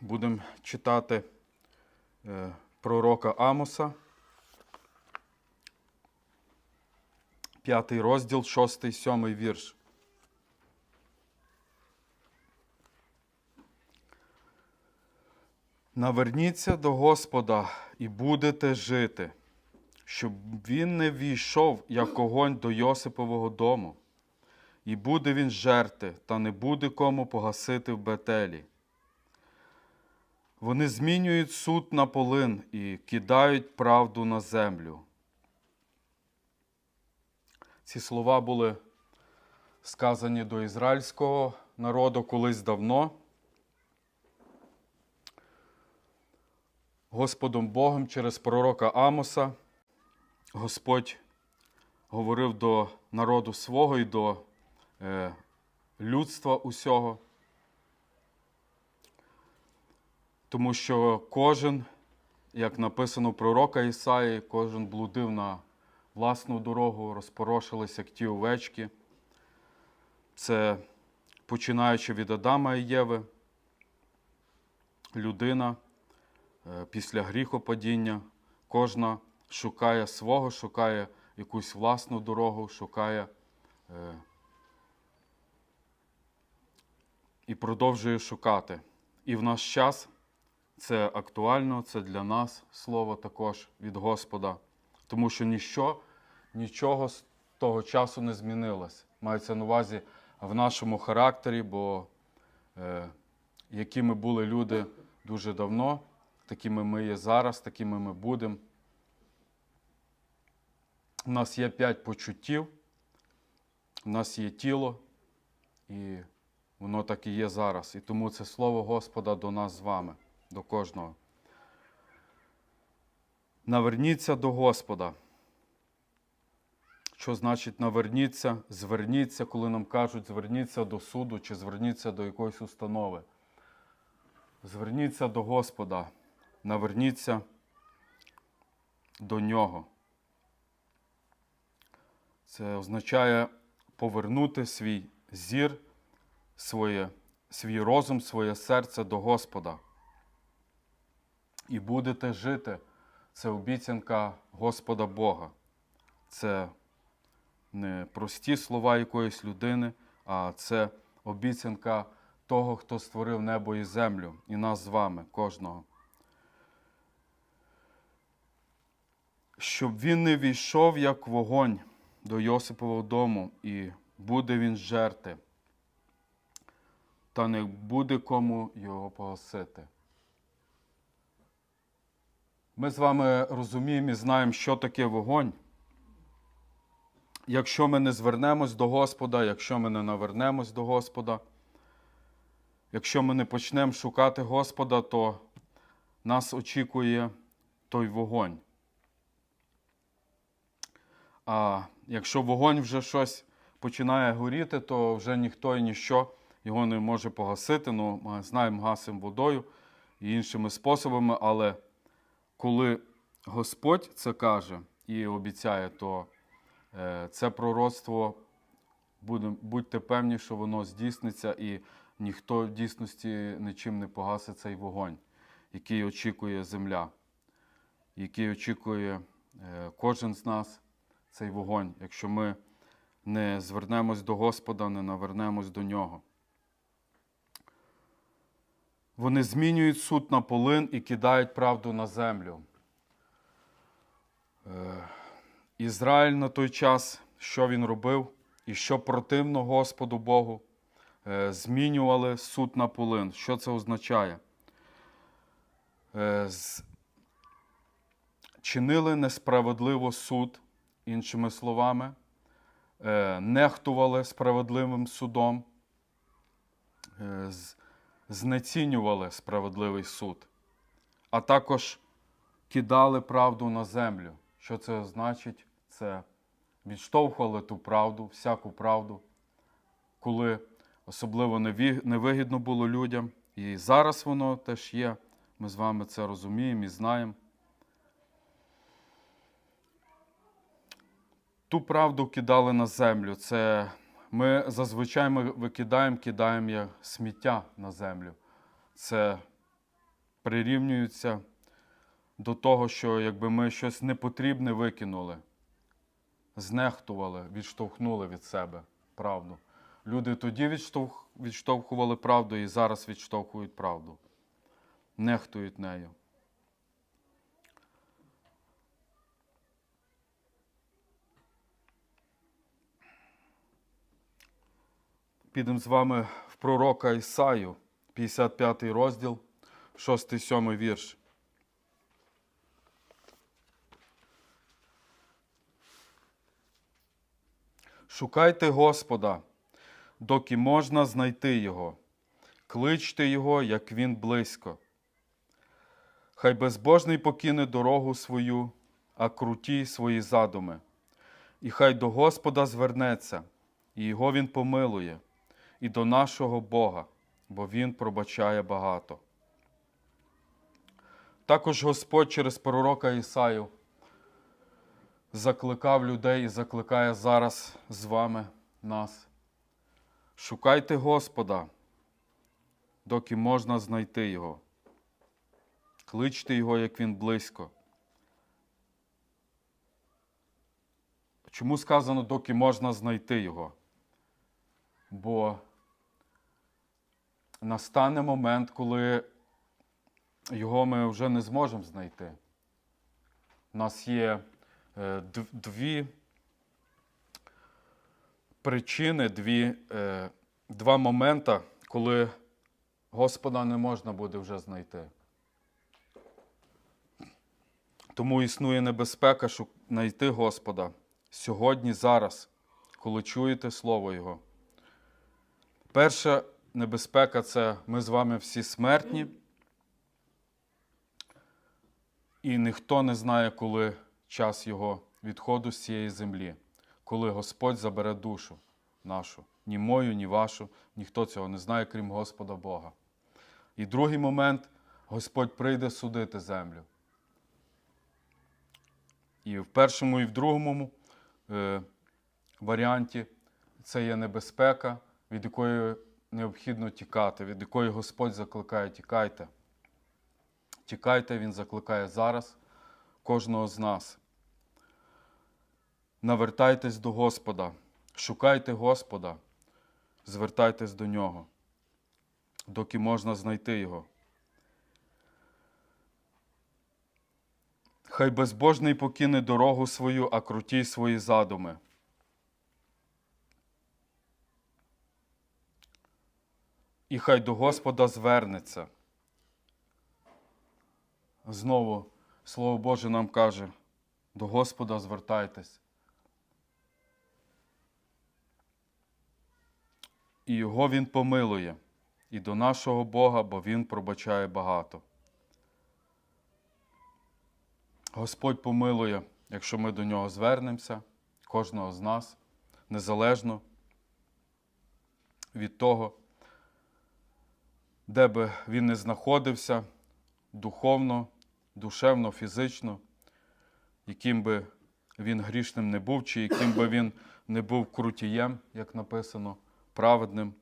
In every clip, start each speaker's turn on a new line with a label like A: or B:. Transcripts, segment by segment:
A: Будемо читати е, пророка Амоса, п'ятий розділ, шостий, сьомий вірш. Наверніться до Господа і будете жити, щоб він не війшов, як огонь до Йосипового дому, і буде він жерти, та не буде кому погасити в бетелі. Вони змінюють суд на полин і кидають правду на землю. Ці слова були сказані до ізраїльського народу колись давно. Господом Богом через пророка Амоса Господь говорив до народу свого і до е, людства усього. Тому що кожен, як написано пророка Ісаї, кожен блудив на власну дорогу, розпорошились, як ті овечки. Це починаючи від Адама і Єви, людина е, після гріхопадіння, кожна шукає свого, шукає якусь власну дорогу, шукає е, і продовжує шукати. І в наш час це актуально, це для нас слово також від Господа, тому що ніщо, нічого з того часу не змінилось. Мається на увазі в нашому характері, бо е, якими були люди дуже давно, такими ми є зараз, такими ми будемо. У нас є п'ять почуттів, у нас є тіло, і воно так і є зараз. І тому це слово Господа до нас з вами, до кожного. Наверніться до Господа. Що значить наверніться, зверніться, коли нам кажуть, зверніться до суду чи зверніться до якоїсь установи. Зверніться до Господа, наверніться до Нього. Це означає повернути свій зір, своє, свій розум, своє серце до Господа. І будете жити. Це обіцянка Господа Бога. Це не прості слова якоїсь людини, а це обіцянка того, хто створив небо і землю, і нас з вами, кожного. Щоб він не війшов, як вогонь до Йосипового дому, і буде він жерти, та не буде кому його погасити. Ми з вами розуміємо і знаємо, що таке вогонь. Якщо ми не звернемось до Господа, якщо ми не навернемось до Господа, якщо ми не почнемо шукати Господа, то нас очікує той вогонь. А якщо вогонь вже щось починає горіти, то вже ніхто і ніщо його не може погасити. Ну, знаємо, гасимо водою і іншими способами, але коли Господь це каже і обіцяє, то е, це пророцтво, будьте певні, що воно здійсниться, і ніхто в дійсності нічим не погасить цей вогонь, який очікує земля, який очікує е, кожен з нас цей вогонь, якщо ми не звернемось до Господа, не навернемось до Нього. Вони змінюють суд на полин і кидають правду на землю. Е, Ізраїль на той час, що він робив, і що противно Господу Богу, е, змінювали суд на полин. Що це означає? Е, Чинили несправедливо суд, іншими словами, нехтували справедливим судом, знецінювали справедливий суд, а також кидали правду на землю. Що це значить? Це відштовхували ту правду, всяку правду, коли особливо невигідно було людям. І зараз воно теж є. Ми з вами це розуміємо і знаємо. Ту правду кидали на землю. Це ми зазвичай ми викидаємо, кидаємо як сміття на землю. Це прирівнюються до того, що якби ми щось непотрібне викинули, знехтували, відштовхнули від себе правду. Люди тоді відштовх, відштовхували правду і зараз відштовхують правду, нехтують нею. Підемо з вами в пророка Ісаю, 55 розділ, 6-7 вірш. Шукайте Господа, доки можна знайти Його. Кличте Його, як Він близько. Хай безбожний покине дорогу свою, а круті свої задуми. І хай до Господа звернеться, і Його Він помилує, і до нашого Бога, бо Він пробачає багато. Також Господь через пророка Ісаю закликав людей і закликає зараз з вами нас. Шукайте Господа, доки можна знайти Його. Кличте Його, як Він близько. Чому сказано, доки можна знайти Його? Бо настане момент, коли його ми вже не зможемо знайти. У нас є е, дві причини, дві, е, два моменти, коли Господа не можна буде вже знайти. Тому існує небезпека, щоб знайти Господа сьогодні, зараз, коли чуєте Слово Його. Перша небезпека це ми з вами всі смертні, і ніхто не знає, коли час Його відходу з цієї землі, коли Господь забере душу нашу, ні мою, ні вашу, ніхто цього не знає, крім Господа Бога. І другий момент Господь прийде судити землю. І в першому, і в другому е, варіанті це є небезпека, від якої необхідно тікати, від якої Господь закликає тікайте. Тікайте, Він закликає зараз кожного з нас. Навертайтесь до Господа, шукайте Господа, звертайтесь до Нього, доки можна знайти Його. Хай безбожний покине дорогу свою, а круті свої задуми. І хай до Господа звернеться. Знову Слово Боже нам каже: до Господа звертайтесь. І його Він помилує, і до нашого Бога, бо Він пробачає багато. Господь помилує, якщо ми до нього звернемося, кожного з нас, незалежно від того, де би він не знаходився духовно, душевно, фізично, яким би він грішним не був, чи яким би він не був крутієм, як написано, праведним,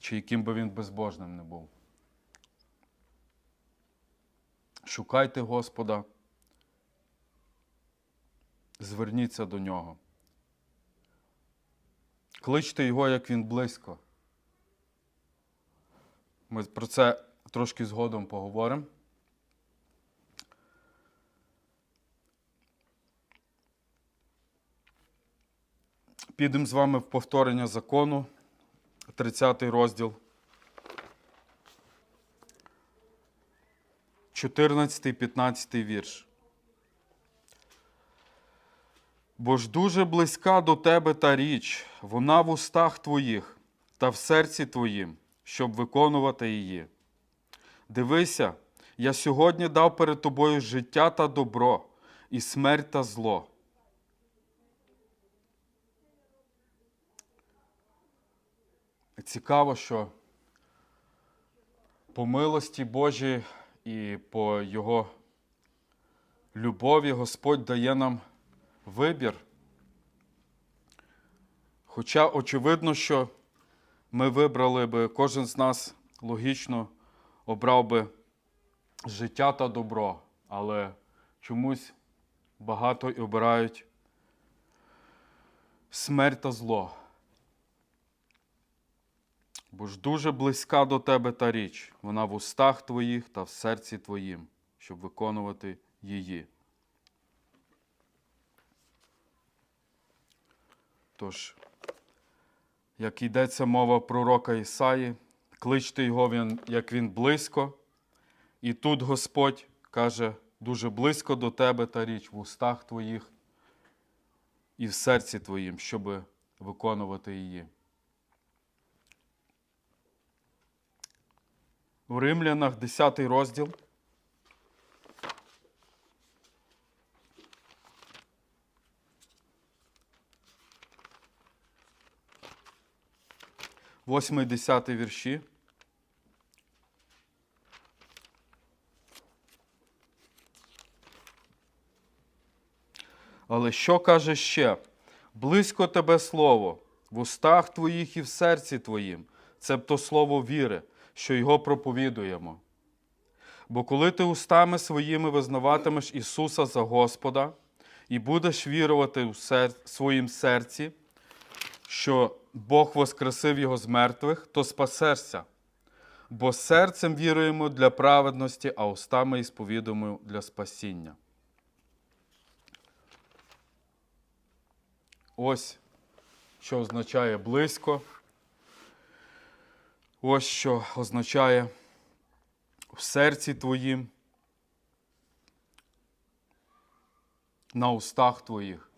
A: чи яким би він безбожним не був. Шукайте Господа, зверніться до Нього. Кличте Його, як Він близько. Ми про це трошки згодом поговоримо. Підемо з вами в повторення закону, 30 розділ. 14-15 вірш. Бо ж дуже близька до тебе та річ, вона в устах твоїх та в серці твоїм, щоб виконувати її. Дивися, я сьогодні дав перед тобою життя та добро, і смерть та зло. Цікаво, що по милості Божій і по Його любові Господь дає нам вибір. Хоча очевидно, що ми вибрали би кожен з нас логічно обрав би життя та добро, але чомусь багато і обирають смерть та зло. Бо ж дуже близька до тебе та річ, вона в устах твоїх та в серці твоїм, щоб виконувати її. Тож, як йдеться мова пророка Ісаї, кличте його, він, як він близько, і тут Господь каже, дуже близько до тебе та річ в устах твоїх і в серці твоїм, щоб виконувати її. У Римлянах 10 розділ. Восьмий, десятий вірші. Але що каже ще? Близько тебе слово, в устах твоїх і в серці твоїм, цебто слово віри, що його проповідуємо. Бо коли ти устами своїми визнаватимеш Ісуса за Господа і будеш вірувати в сер... своїм серці, що Бог воскресив Його з мертвих, то спасешся. Бо серцем віруємо для праведності, а устами і сповідуємо для спасіння. Ось що означає близько. Ось що означає в серці твоїм, на устах твоїх.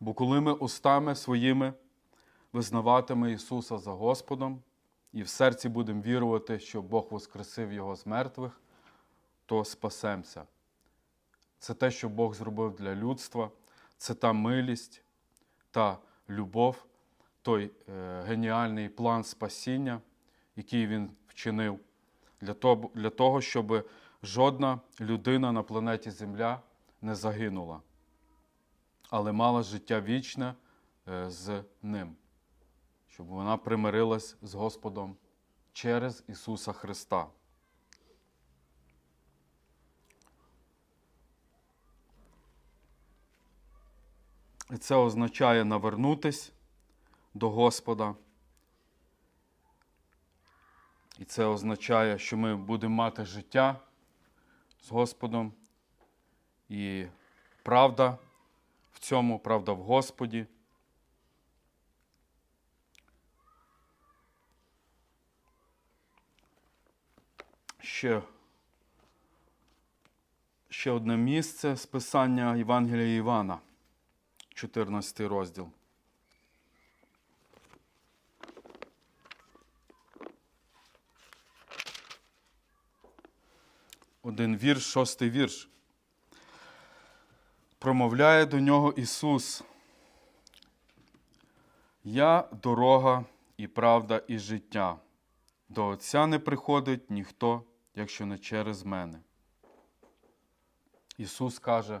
A: Бо коли ми устами своїми визнаватиме Ісуса за Господом і в серці будемо вірувати, що Бог воскресив Його з мертвих, то спасемося. Це те, що Бог зробив для людства, це та милість, та любов, той е, геніальний план спасіння, який Він вчинив, для того, для того, щоб жодна людина на планеті Земля не загинула, але мала життя вічне е, з Ним, щоб вона примирилась з Господом через Ісуса Христа. І це означає навернутись до Господа. І це означає, що ми будемо мати життя з Господом. І правда цьому, правда в Господі. Ще, ще одне місце з писання Євангелія Івана. 14 розділ. Один вірш, шостий вірш. Промовляє до нього Ісус. Я дорога і правда, і життя. До Отця не приходить ніхто, якщо не через мене. Ісус каже,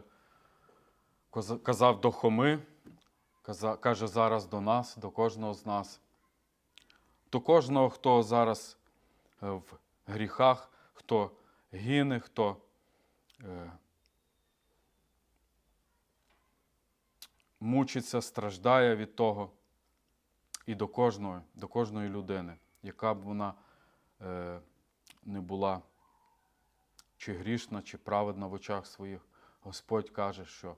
A: казав до Хоми, каже зараз до нас, до кожного з нас. До кожного, хто зараз е, в гріхах, хто гине, хто мучиться, страждає від того. І до кожної, до кожної людини, яка б вона е, не була чи грішна, чи праведна в очах своїх, Господь каже, що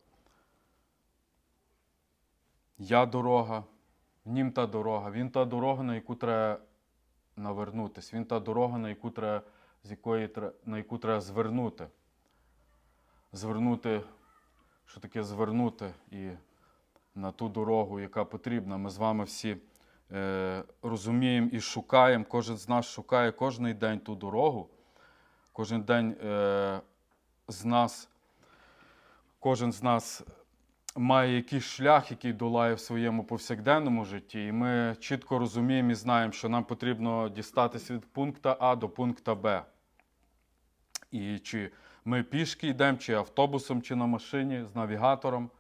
A: я дорога, нім та дорога. Він та дорога, на яку треба навернутися. Він та дорога, на яку треба, з якої на яку треба звернути. Звернути, що таке звернути і на ту дорогу, яка потрібна. Ми з вами всі е, розуміємо і шукаємо, кожен з нас шукає кожен день ту дорогу. Кожен день е, з нас, кожен з нас має якийсь шлях, який долає в своєму повсякденному житті, і ми чітко розуміємо і знаємо, що нам потрібно дістатися від пункту А до пункту Б. І чи ми пішки йдемо, чи автобусом, чи на машині з навігатором,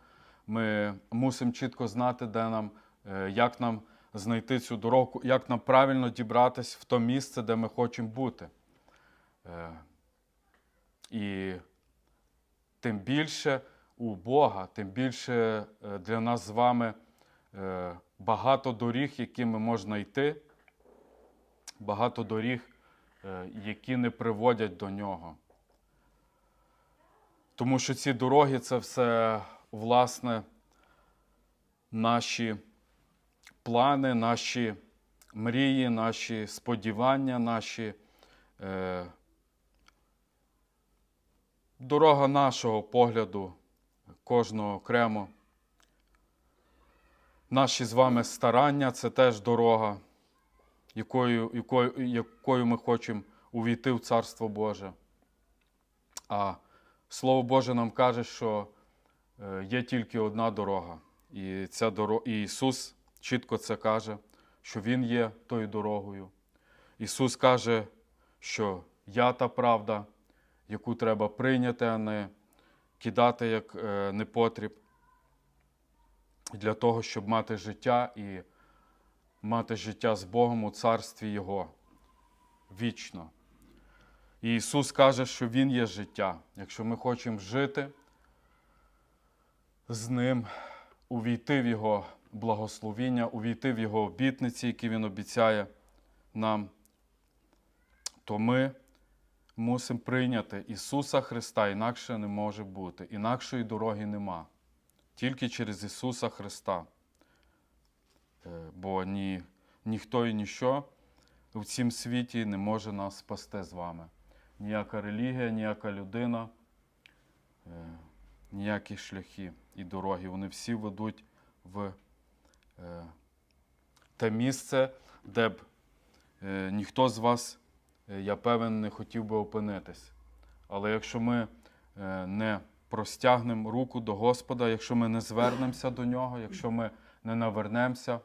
A: ми мусимо чітко знати, де нам, е, як нам знайти цю дорогу, як нам правильно дібратись в то місце, де ми хочемо бути. Е, І тим більше у Бога, тим більше е, для нас з вами багато доріг, якими можна йти, багато доріг, які не приводять до нього. Тому що ці дороги це все, власне, наші плани, наші мрії, наші сподівання, наші. Е, дорога нашого погляду, кожного окремо. Наші з вами старання це теж дорога, якою, якою, якою ми хочемо увійти в Царство Боже. А Слово Боже нам каже, що є тільки одна дорога. І, ця дорога, і Ісус чітко це каже, що Він є тою дорогою. Ісус каже, що я та правда, яку треба прийняти, а не кидати як е, непотріб для того, щоб мати життя і мати життя з Богом у царстві Його вічно. І Ісус каже, що Він є життя. Якщо ми хочемо жити з Ним, увійти в Його благословіння, увійти в Його обітниці, які Він обіцяє нам, то ми мусимо прийняти Ісуса Христа, інакше не може бути, інакшої дороги нема. Тільки через Ісуса Христа. Е, Бо ні, ніхто і ніщо в цім світі не може нас спасти з вами. Ніяка релігія, ніяка людина, е, ніякі шляхи і дороги. Вони всі ведуть в е, те місце, де б е, ніхто з вас, е, я певен, не хотів би опинитись. Але якщо ми е, не простягнемо руку до Господа, якщо ми не звернемося до Нього, якщо ми не навернемося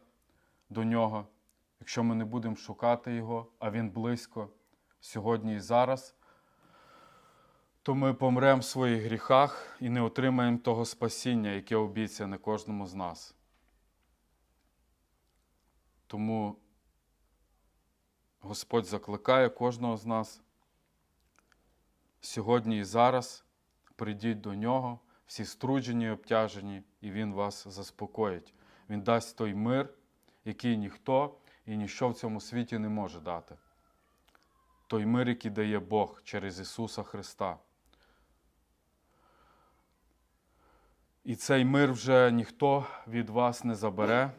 A: до Нього, якщо ми не будемо шукати Його, а Він близько сьогодні і зараз, то ми помремо в своїх гріхах і не отримаємо того спасіння, яке обіцяне кожному з нас. Тому Господь закликає кожного з нас сьогодні і зараз прийдіть до нього, всі струджені і обтяжені, і Він вас заспокоїть. Він дасть той мир, який ніхто і ніщо в цьому світі не може дати. Той мир, який дає Бог через Ісуса Христа. І цей мир вже ніхто від вас не забере.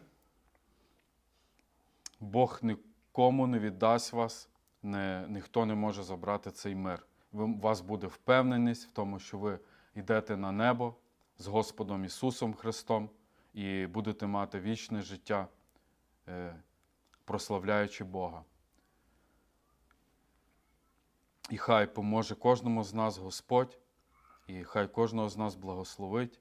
A: Бог нікому не віддасть вас, не, ніхто не може забрати цей мир. У вас буде впевненість в тому, що ви йдете на небо з Господом Ісусом Христом і будете мати вічне життя, е, прославляючи Бога. І хай поможе кожному з нас Господь, і хай кожного з нас благословить.